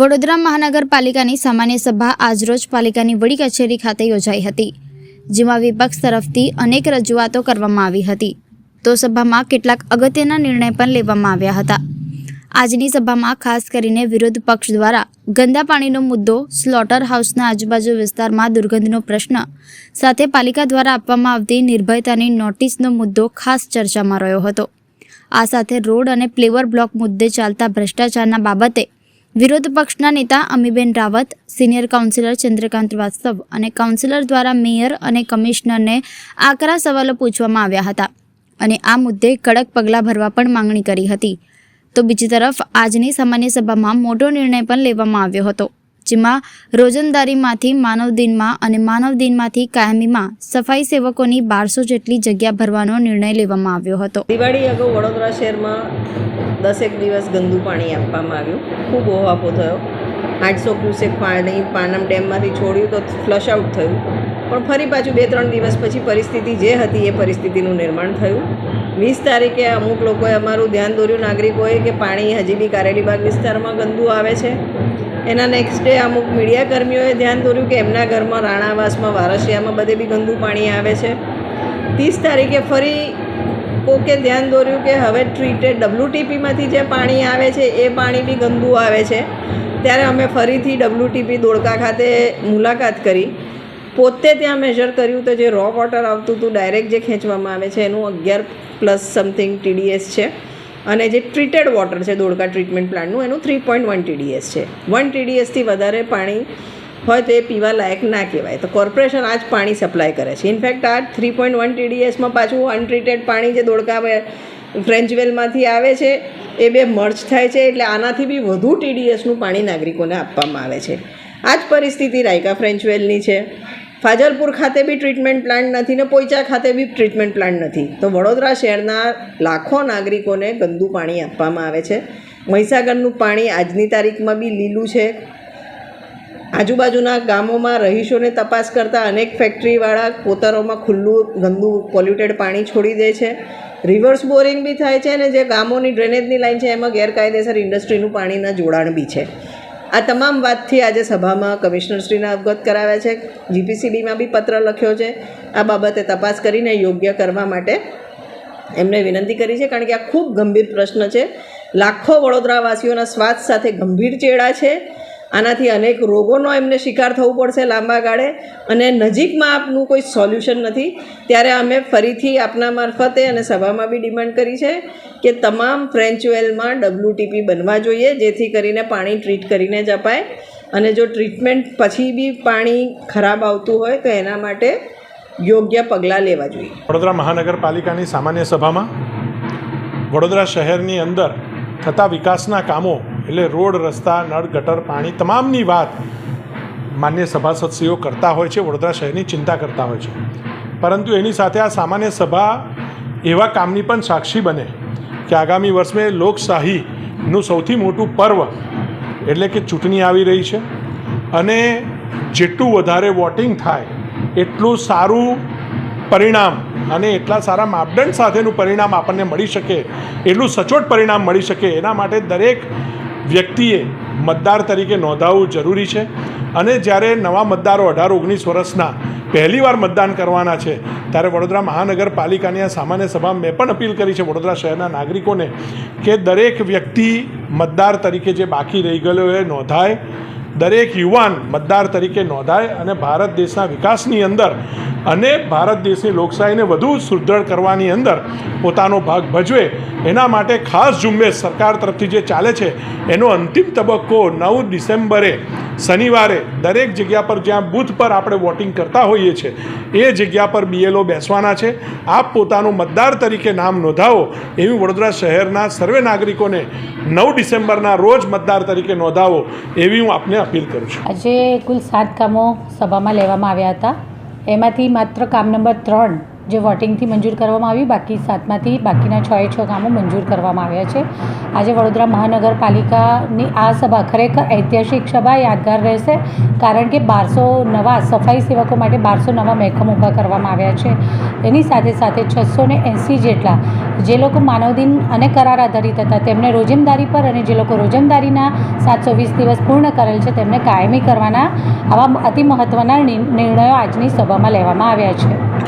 વડોદરા મહાનગરપાલિકાની સામાન્ય સભા આજરોજ પાલિકાની વડી કચેરી ખાતે યોજાઈ હતી, જેમાં વિપક્ષ તરફથી અનેક રજૂઆતો કરવામાં આવી હતી. તો સભામાં કેટલાક અગત્યના નિર્ણય પણ લેવામાં આવ્યા હતા. આજની સભામાં ખાસ કરીને વિરોધ પક્ષ દ્વારા ગંદા પાણીનો મુદ્દો, સ્લોટર હાઉસના આજુબાજુ વિસ્તારમાં દુર્ગંધનો પ્રશ્ન સાથે પાલિકા દ્વારા આપવામાં આવતી નિર્ભયતાની નોટિસનો મુદ્દો ખાસ ચર્ચામાં રહ્યો હતો. આ સાથે રોડ અને પ્લેવર બ્લોક મુદ્દે ચાલતા ભ્રષ્ટાચારના બાબતે વિરોધ પક્ષના નેતા અમીબેન રાવત, સિનિયર કાઉન્સિલર ચંદ્રકાંત વાસ્તવ અને કાઉન્સિલર દ્વારા મેયર અને કમિશનરને આકરા સવાલો પૂછવામાં આવ્યા હતા અને આ મુદ્દે કડક પગલાં ભરવા પણ માંગણી કરી હતી. તો બીજી તરફ આજની સામાન્ય સભામાં મોટો નિર્ણય પણ લેવામાં આવ્યો હતો, જેમાં રોજંદારીમાંથી માનવ દિનમાં અને માનવ દિનમાંથી કાયમીમાં સફાઈ સેવકોની બારસો જેટલી જગ્યા ભરવાનો નિર્ણય લેવામાં આવ્યો હતો. દિવાળી અગાઉ વડોદરા શહેરમાં દસેક દિવસ ગંદુ પાણી આપવામાં આવ્યું. ખૂબ ઓહાપો થયો. આઠસો ક્યુસેક પાણી પાનમ ડેમમાંથી છોડ્યું તો ફ્લશ આઉટ થયું. પણ ફરી પાછું બે, ત્રણ દિવસ પછી પરિસ્થિતિ જે હતી એ પરિસ્થિતિનું નિર્માણ થયું. વીસ તારીખે અમુક લોકોએ અમારું ધ્યાન દોર્યું નાગરિકોએ કે પાણી હજી બી કારેલીબાગ વિસ્તારમાં ગંદુ આવે છે. એના નેક્સ્ટ ડે અમુક મીડિયાકર્મીઓએ ધ્યાન દોર્યું કે એમના ઘરમાં રાણાવાસમાં, વારસિયામાં બધે બી ગંદુ પાણી આવે છે. ત્રીસ તારીખે ફરી કોકે ધ્યાન દોર્યું કે હવે ટ્રીટેડ ડબલ્યુટીપીમાંથી જે પાણી આવે છે એ પાણી બી ગંદુ આવે છે. ત્યારે અમે ફરીથી ડબલ્યુટીપી દોડકા ખાતે મુલાકાત કરી. પોતે ત્યાં મેજર કર્યું તો જે રો વોટર આવતું હતું ડાયરેક્ટ જે ખેંચવામાં આવે છે, એનું અગિયાર પ્લસ સમથિંગ ટીડીએસ છે. અને જે ટ્રીટેડ વોટર છે, દોડકા ટ્રીટમેન્ટ પ્લાન્ટનું એનું થ્રી પોઈન્ટ વન ટીડીએસ છે. વન ટીડીએસથી વધારે પાણી હોય તો એ પીવા લાયક ના કહેવાય. તો કોર્પોરેશન આ જ પાણી સપ્લાય કરે છે. ઇનફેક્ટ આ થ્રી પોઈન્ટ વન ટીડીએસમાં પાછું અનટ્રીટેડ પાણી જે દોડકા ફ્રેન્ચવેલમાંથી આવે છે, એ બે મર્જ થાય છે, એટલે આનાથી બી વધુ ટીડીએસનું પાણી નાગરિકોને આપવામાં આવે છે. આ જ પરિસ્થિતિ રાયકા ફ્રેન્ચવેલની છે. ફાજલપુર ખાતે બી ટ્રીટમેન્ટ પ્લાન્ટ નથી ને પોઈચા ખાતે બી ટ્રીટમેન્ટ પ્લાન્ટ નથી. તો વડોદરા શહેરના લાખો નાગરિકોને ગંદુ પાણી આપવામાં આવે છે. મહીસાગરનું પાણી આજની તારીખમાં બી લીલું છે. આજુબાજુના ગામોમાં રહીશોને તપાસ કરતા અનેક ફેક્ટરીવાળા કોતરોમાં ખુલ્લું, ગંદુ પોલ્યુટેડ પાણી છોડી દે છે. રિવર્સ બોરિંગ બી થાય છે અને જે ગામોની ડ્રેનેજની લાઈન છે, એમાં ગેરકાયદેસર ઇન્ડસ્ટ્રીનું પાણીના જોડાણ બી છે. આ તમામ વાતથી આજે સભામાં કમિશનરશ્રીને અવગત કરાવ્યા છે. જીપીસીબીમાં બી પત્ર લખ્યો છે. આ બાબતે તપાસ કરીને યોગ્ય કરવા માટે એમને વિનંતી કરી છે, કારણ કે આ ખૂબ ગંભીર પ્રશ્ન છે. લાખો વડોદરાવાસીઓના સ્વાસ્થ્ય સાથે ગંભીર ચેડા છે. આનાથી અનેક રોગોનો એમને શિકાર થવું પડશે લાંબા ગાળે અને નજીકમાં આપનું કોઈ સોલ્યુશન નથી. ત્યારે અમે ફરીથી આપના મારફતે અને સભામાં બી ડિમાન્ડ કરી છે કે તમામ ફ્રેન્ચ વેલમાં ડબલ્યુટીપી બનવા જોઈએ, જેથી કરીને પાણી ટ્રીટ કરીને જ અપાય. અને જો ટ્રીટમેન્ટ પછી બી પાણી ખરાબ આવતું હોય, તો એના માટે યોગ્ય પગલાં લેવા જોઈએ. વડોદરા મહાનગરપાલિકાની સામાન્ય સભામાં વડોદરા શહેરની અંદર થતા વિકાસના કામો એટલે રોડ, રસ્તા, નળ, ગટર, પાણી તમામની વાત માન્ય સભાસદશ્રીઓ કરતા હોય છે, વડોદરા શહેરની ચિંતા કરતા હોય છે. પરંતુ એની સાથે આ સામાન્ય સભા એવા કામની પણ સાક્ષી બને કે આગામી વર્ષમાં લોકશાહીનું સૌથી મોટું પર્વ એટલે કે ચૂંટણી આવી રહી છે અને જેટલું વધારે વોટિંગ થાય, એટલું સારું પરિણામ અને એટલા સારા માપદંડ સાથેનું પરિણામ આપણને મળી શકે, એટલું સચોટ પરિણામ મળી શકે એના માટે દરેક વ્યક્તિએ મતદાર તરીકે નોંધાવવું જરૂરી છે. અને જ્યારે નવા મતદારો અઢાર, ઓગણીસ વર્ષના પહેલીવાર મતદાન કરવાના છે, ત્યારે વડોદરા મહાનગરપાલિકાની આ સામાન્ય સભામાં મેં પણ અપીલ કરી છે વડોદરા શહેરના નાગરિકોને કે દરેક વ્યક્તિ મતદાર તરીકે જે બાકી રહી ગયેલો એ નોંધાય. દરેક યુવાન મતદાર તરીકે નોંધાય અને ભારત દેશના વિકાસની અંદર અને ભારત દેશની લોકશાહીને વધુ સુદૃઢ કરવાની અંદર પોતાનો ભાગ ભજવે, એના માટે ખાસ ઝુંબેશ સરકાર તરફથી જે ચાલે છે, એનો અંતિમ તબક્કો નવ ડિસેમ્બરે, શનિવારે, દરેક જગ્યા પર જ્યાં બૂથ પર આપણે વોટિંગ કરતા હોઈએ છીએ, એ જગ્યા પર બીએલઓ બેસવાના છે. આપ પોતાનું મતદાર તરીકે નામ નોંધાવો, એવી વડોદરા શહેરના સર્વે નાગરિકોને નવ ડિસેમ્બરના રોજ મતદાર તરીકે નોંધાવો, એવી હું આપને અપીલ કરું છું. આજે કુલ સાત કામો સભામાં લેવામાં આવ્યા હતા. એમાંથી માત્ર કામ નંબર ત્રણ જે વોટિંગથી મંજૂર કરવામાં આવી બાકી સાતમાંથી બાકીના છ એ છ કામો મંજૂર કરવામાં આવ્યા છે. આજે વડોદરા મહાનગરપાલિકાની આ સભા ખરેખર ઐતિહાસિક સભા, યાદગાર રહેશે, કારણ કે બારસો નવા સફાઈ સેવકો માટે બારસો નવા મહેકમ ઊભા કરવામાં આવ્યા છે. એની સાથે સાથે છસો ને એંસી જેટલા જે લોકો માનવદિન અને કરાર આધારિત હતા, તેમને રોજમદારી પર અને જે લોકો રોજમદારીના સાતસો વીસ દિવસ પૂર્ણ કરેલ છે, તેમને કાયમી કરવાના આવા અતિ મહત્ત્વના નિર્ણયો આજની સભામાં લેવામાં આવ્યા છે.